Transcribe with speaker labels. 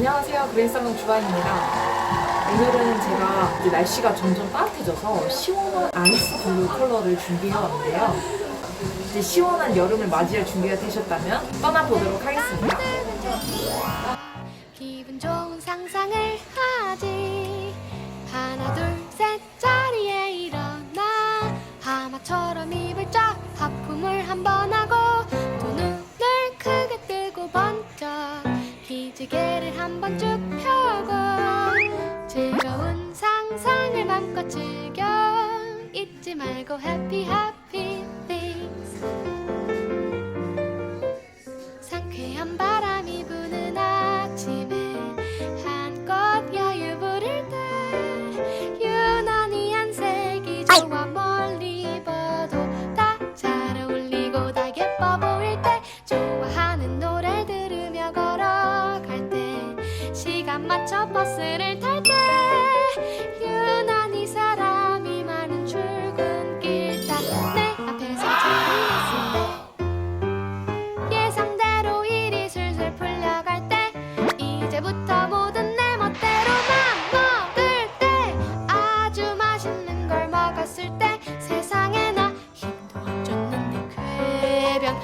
Speaker 1: 안녕하세요. 그레이살롱 주바입니다. 오늘은 제가 날씨가 점점 따뜻해져서 시원한 아이스 블루 컬러를 준비해 왔는데요. 이제 시원한 여름을 맞이할 준비가 되셨다면 떠나보도록 하겠습니다.
Speaker 2: 기분 좋은 상상을 하지 하나 둘셋 자리에 일어나 하마처럼 입을 쫙 하품을 한번 하고 두 눈을 크게 뜨고 번쩍 기 지개를 한번 쭉 펴고 즐거운 상상을 맘껏 즐겨 잊지 말고 happy 시간 맞춰 버스를 탈 때 유난히 사람이 많은 출근길 딱 내 앞에서 자리했을 때 예상대로 일이 슬슬 풀려갈 때 이제부터 모든 내 멋대로 막 먹을 때 아주 맛있는 걸 먹었을 때 세상에 나 힘도 안 줬는 내 궤변.